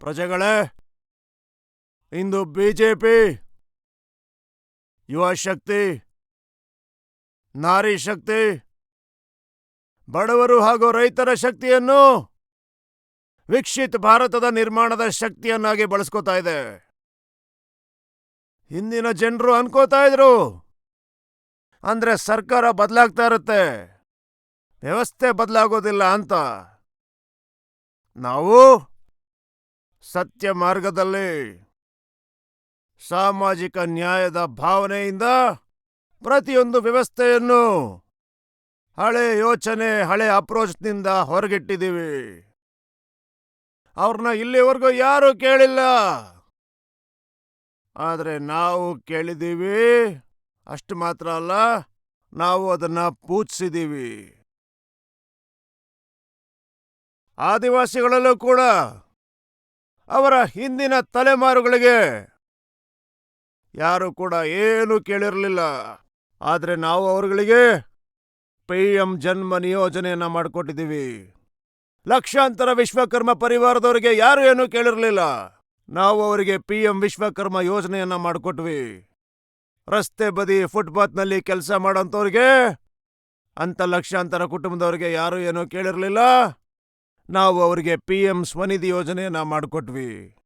ಪ್ರಜೆಗಳೇ, ಇಂದು BJP ಯುವ ಶಕ್ತಿ, ನಾರಿ ಶಕ್ತಿ, ಬಡವರು ಹಾಗೂ ರೈತರ ಶಕ್ತಿಯನ್ನು ವಿಕಸಿತ ಭಾರತದ ನಿರ್ಮಾಣದ ಶಕ್ತಿಯನ್ನಾಗಿ ಬಳಸ್ಕೋತಾ ಇದೆ. ಹಿಂದಿನ ಜನರು ಅನ್ಕೋತಾ ಇದ್ರು, ಅಂದ್ರೆ ಸರ್ಕಾರ ಬದಲಾಗ್ತಾ ಇರುತ್ತೆ, ವ್ಯವಸ್ಥೆ ಬದಲಾಗೋದಿಲ್ಲ ಅಂತ. ನಾವು ಸತ್ಯ ಮಾರ್ಗದಲ್ಲಿ. ಸಾಮಾಜಿಕ ನ್ಯಾಯದ ಭಾವನೆಯಿಂದ ಪ್ರತಿಯೊಂದು ವ್ಯವಸ್ಥೆಯನ್ನು ಹಳೆ ಯೋಚನೆ, ಹಳೆ ಅಪ್ರೋಚ್ನಿಂದ ಹೊರಗಿಟ್ಟಿದ್ದೀವಿ. ಅವ್ರನ್ನ ಇಲ್ಲಿವರೆಗೂ ಯಾರೂ ಕೇಳಿಲ್ಲ. ಆದರೆ ನಾವು ಕೇಳಿದ್ದೀವಿ. ಅಷ್ಟು ಮಾತ್ರ ಅಲ್ಲ, ನಾವು ಅದನ್ನ ಪೂಜಿಸಿದ್ದೀವಿ. ಆದಿವಾಸಿಗಳಲ್ಲೂ ಕೂಡ ಅವರ ಹಿಂದಿನ ತಲೆಮಾರುಗಳಿಗೆ. ಯಾರು ಕೂಡ ಏನು ಕೇಳಿರಲಿಲ್ಲ. ಆದರೆ ನಾವು ಅವರುಗಳಿಗೆ ಪಿ ಎಂ ಜನ್ಮ ನಿಯೋಜನೆಯನ್ನ ಮಾಡಿಕೊಟ್ಟಿದ್ದೀವಿ. ಲಕ್ಷಾಂತರ ವಿಶ್ವಕರ್ಮ ಪರಿವಾರದವರಿಗೆ ಯಾರು ಏನು ಕೇಳಿರಲಿಲ್ಲ. ನಾವು ಅವರಿಗೆ ಪಿ ಎಂ ವಿಶ್ವಕರ್ಮ ಯೋಜನೆಯನ್ನು ಮಾಡಿಕೊಟ್ವಿ. ರಸ್ತೆ ಬದಿ ಫುಟ್ಪಾತ್ನಲ್ಲಿ ಕೆಲಸ ಮಾಡೋಂಥವ್ರಿಗೆ ಅಂಥ ಲಕ್ಷಾಂತರ ಕುಟುಂಬದವರಿಗೆ ಯಾರು ಏನೂ ಕೇಳಿರಲಿಲ್ಲ. ನಾವು ಅವರಿಗೆ ಪಿ ಎಂ ಸ್ವನಿಧಿ ಯೋಜನೆಯನ್ನು ಮಾಡಿಕೊಟ್ವಿ.